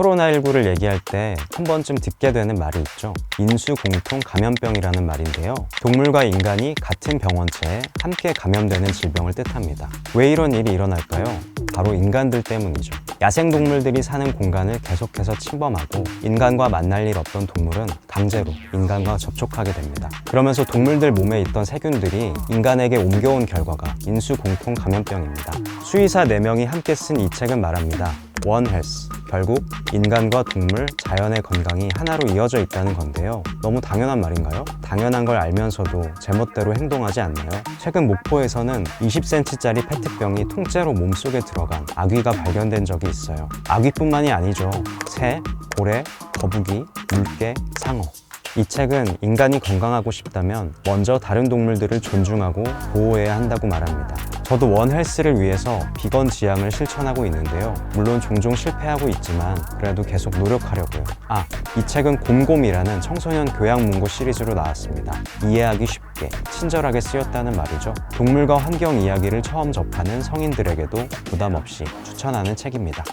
코로나19를 얘기할 때 한 번쯤 듣게 되는 말이 있죠. 인수공통 감염병이라는 말인데요. 동물과 인간이 같은 병원체에 함께 감염되는 질병을 뜻합니다. 왜 이런 일이 일어날까요? 바로 인간들 때문이죠. 야생동물들이 사는 공간을 계속해서 침범하고 인간과 만날 일 없던 동물은 강제로 인간과 접촉하게 됩니다. 그러면서 동물들 몸에 있던 세균들이 인간에게 옮겨온 결과가 인수공통 감염병입니다. 수의사 4명이 함께 쓴 이 책은 말합니다. 원 헬스. 결국 인간과 동물, 자연의 건강이 하나로 이어져 있다는 건데요. 너무 당연한 말인가요? 당연한 걸 알면서도 제멋대로 행동하지 않나요? 최근 목포에서는 20cm짜리 페트병이 통째로 몸속에 들어간 아귀가 발견된 적이 있어요. 아귀뿐만이 아니죠. 새, 고래, 거북이, 물개, 상어. 이 책은 인간이 건강하고 싶다면 먼저 다른 동물들을 존중하고 보호해야 한다고 말합니다. 저도 원 헬스를 위해서 비건 지향을 실천하고 있는데요. 물론 종종 실패하고 있지만 그래도 계속 노력하려고요. 아, 이 책은 곰곰이라는 청소년 교양 문고 시리즈로 나왔습니다. 이해하기 쉽게, 친절하게 쓰였다는 말이죠. 동물과 환경 이야기를 처음 접하는 성인들에게도 부담 없이 추천하는 책입니다.